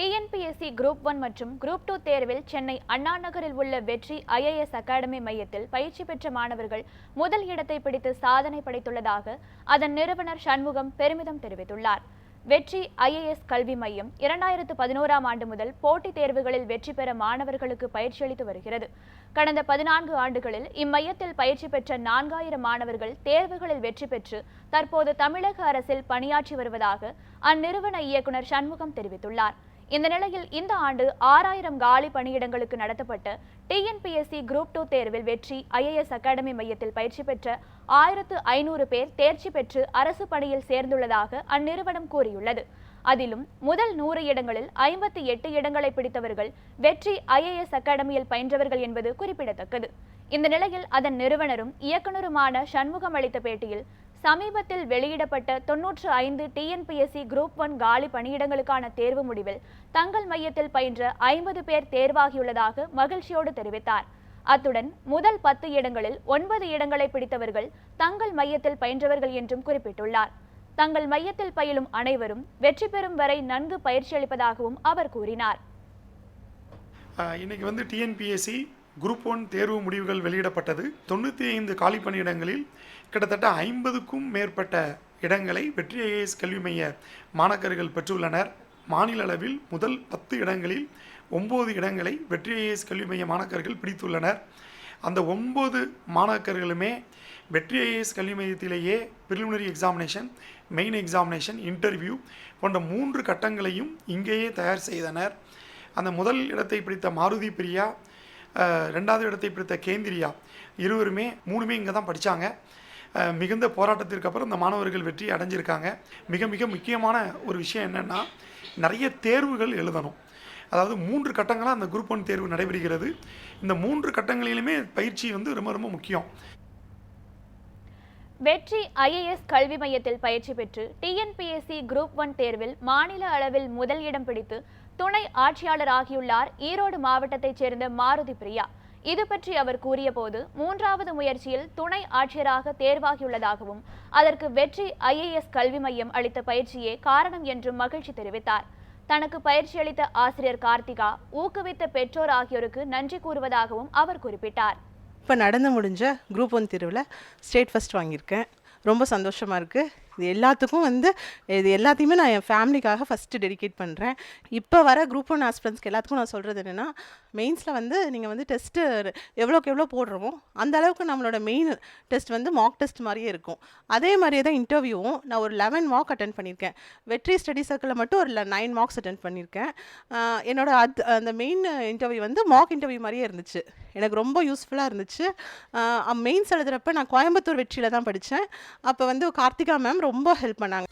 TNPSC group one மற்றும் group two தேர்வில் சென்னை அண்ணா நகரில் உள்ள வெற்றி ஐஏஎஸ் அகாடமி மையத்தில் பயிற்சி பெற்ற மாணவர்கள் முதல் இடத்தை பிடித்து சாதனை படைத்துள்ளதாக அதன் நிறுவனர் சண்முகம் பெருமிதம் தெரிவித்துள்ளார். வெற்றி ஐஏஎஸ் கல்வி மையம் இரண்டாயிரத்து பதினோராம் ஆண்டு முதல் போட்டித் தேர்வுகளில் வெற்றி பெற மாணவர்களுக்கு பயிற்சி அளித்து வருகிறது. கடந்த பதினான்கு ஆண்டுகளில் இம்மையத்தில் பயிற்சி பெற்ற நான்காயிரம் மாணவர்கள் தேர்வுகளில் வெற்றி பெற்று தற்போது தமிழக அரசில் பணியாற்றி வருவதாக அந்நிறுவன இயக்குனர் சண்முகம் தெரிவித்துள்ளார். இந்த நிலையில் இந்த ஆண்டு ஆறாயிரம் காலி பணியிடங்களுக்கு நடத்தப்பட்ட டிஎன்பிஎஸ்சி குரூப் டூ தேர்வில் வெற்றி ஐஏஎஸ் அகாடமி மையத்தில் பயிற்சி பெற்ற ஆயிரத்து ஐநூறு பேர் தேர்ச்சி பெற்று அரசு பணியில் சேர்ந்துள்ளதாக அந்நிறுவனம் கூறியுள்ளது. அதிலும் முதல் நூறு இடங்களில் ஐம்பத்தி எட்டு இடங்களை பிடித்தவர்கள் வெற்றி ஐஏஎஸ் அகாடமியில் பயின்றவர்கள் என்பது குறிப்பிடத்தக்கது. இந்த நிலையில் அதன் நிறுவனரும் இயக்குனருமான சண்முகம் அளித்த பேட்டியில் சமீபத்தில் வெளியிடப்பட்ட தொன்னூற்று ஐந்து டிஎன்பிஎஸ்சி குரூப் ஒன் காலி பணியிடங்களுக்கான தேர்வு முடிவில் தங்கள் மையத்தில் பயின்ற ஐம்பது பேர் தேர்வாகியுள்ளதாக மகிழ்ச்சியோடு தெரிவித்தார். அத்துடன் முதல் பத்து இடங்களில் ஒன்பது இடங்களை பிடித்தவர்கள் தங்கள் மையத்தில் பயின்றவர்கள் என்றும் குறிப்பிட்டுள்ளார். தங்கள் மையத்தில் பயிலும் அனைவரும் வெற்றி பெறும் வரை நன்கு பயிற்சி அளிப்பதாகவும் அவர் கூறினார். இன்னைக்கு வந்து டிஎன்பிஎஸ்சி குரூப் ஒன் தேர்வு முடிவுகள் வெளியிடப்பட்டது. தொண்ணூற்றி ஐந்து காலி பணியிடங்களில் கிட்டத்தட்ட ஐம்பதுக்கும் மேற்பட்ட இடங்களை வெற்றி ஐஏஎஸ் கல்வி மைய மாணாக்கர்கள் பெற்றுள்ளனர். மாநில அளவில் முதல் பத்து இடங்களில் ஒம்பது இடங்களை வெற்றி ஐஏஎஸ் கல்வி மைய மாணாக்கர்கள் பிடித்துள்ளனர். அந்த ஒம்பது மாணாக்கர்களுமே வெற்றி ஐஏஎஸ் கல்வி மையத்திலேயே preliminary examination main examination interview போன்ற மூன்று கட்டங்களையும் இங்கேயே தயார் செய்தனர். அந்த முதல் இடத்தை பிடித்த மாருதி பிரியா ரெண்டாவது இடத்தை பிடித்த கேந்திரியா. இருவருமே மூணுமே இங்கே தான் படித்தாங்க மிகுந்த போராட்டத்திற்கு அப்புறம் இந்த மாணவர்கள் வெற்றி அடைஞ்சிருக்காங்க. மிக மிக முக்கியமான ஒரு விஷயம் என்னென்னா நிறைய தேர்வுகள் எழுதணும். அதாவது மூன்று கட்டங்களாக அந்த குரூப் ஒன் தேர்வு நடைபெறுகிறது. இந்த மூன்று கட்டங்களிலுமே பயிற்சி வந்து ரொம்ப ரொம்ப முக்கியம். வெற்றி ஐஏஎஸ் கல்வி மையத்தில் பயிற்சி பெற்று டிஎன்பிஎஸ்சி குரூப் ஒன் தேர்வில் மாநில அளவில் முதல் இடம் பிடித்து துணை ஆட்சியாளர் ஆகியுள்ளார். ஈரோடு மாவட்டத்தைச் சேர்ந்த மாருதி பிரியா. இது பற்றி அவர் கூறியபோது மூன்றாவது முயற்சியில் துணை ஆட்சியராக தேர்வாகியுள்ளதாகவும் அதற்கு வெற்றி ஐஏஎஸ் கல்வி மையம் அளித்த பயிற்சியே காரணம் என்றும் மகிழ்ச்சி தெரிவித்தார். தனக்கு பயிற்சி அளித்த ஆசிரியர் கார்த்திகா ஊக்குவித்த பெற்றோர் ஆகியோருக்கு நன்றி கூறுவதாகவும் அவர் குறிப்பிட்டார். இப்போ நடந்து முடிஞ்ச குரூப் ஒன் தேர்வில் ஸ்டேட் ஃபஸ்ட் வாங்கியிருக்கேன். ரொம்ப சந்தோஷமாக இருக்குது இது எல்லாத்துக்கும் வந்து இது எல்லாத்தையுமே நான் என் ஃபேமிலிக்காக ஃபஸ்ட்டு டெடிகேட் பண்ணுறேன் இப்போ வர குரூப் ஒன் ஆஸ்பிரன்ஸ்க்கு எல்லாத்துக்கும் நான் சொல்கிறது என்னென்னா மெயின்ஸில் வந்து நீங்கள் வந்து டெஸ்ட்டு எவ்வளோக்கு எவ்வளோ போடுறோமோ அந்த அளவுக்கு நம்மளோட மெயின் டெஸ்ட் வந்து மாக் டெஸ்ட் மாதிரியே இருக்கும். அதே மாதிரியே தான் இன்டர்வியூவும் நான் ஒரு லெவன் மார்க் அட்டன் பண்ணியிருக்கேன். வெற்றி ஸ்டடி சர்க்கிளில் மட்டும் ஒரு நைன் மார்க்ஸ் அட்டன் பண்ணியிருக்கேன். என்னோட அது அந்த மெயின் இன்டர்வியூ வந்து மார்க் இன்டர்வியூ மாதிரியே இருந்துச்சு. எனக்கு ரொம்ப யூஸ்ஃபுல்லாக இருந்துச்சு. மெயின்ஸ் எழுதுகிறப்ப நான் கோயம்புத்தூர் வெற்றியில் தான் படித்தேன் அப்போ வந்து கார்த்திகா மேம் மேம் ரொம்ப ஹெல்ப் பண்ணாங்க.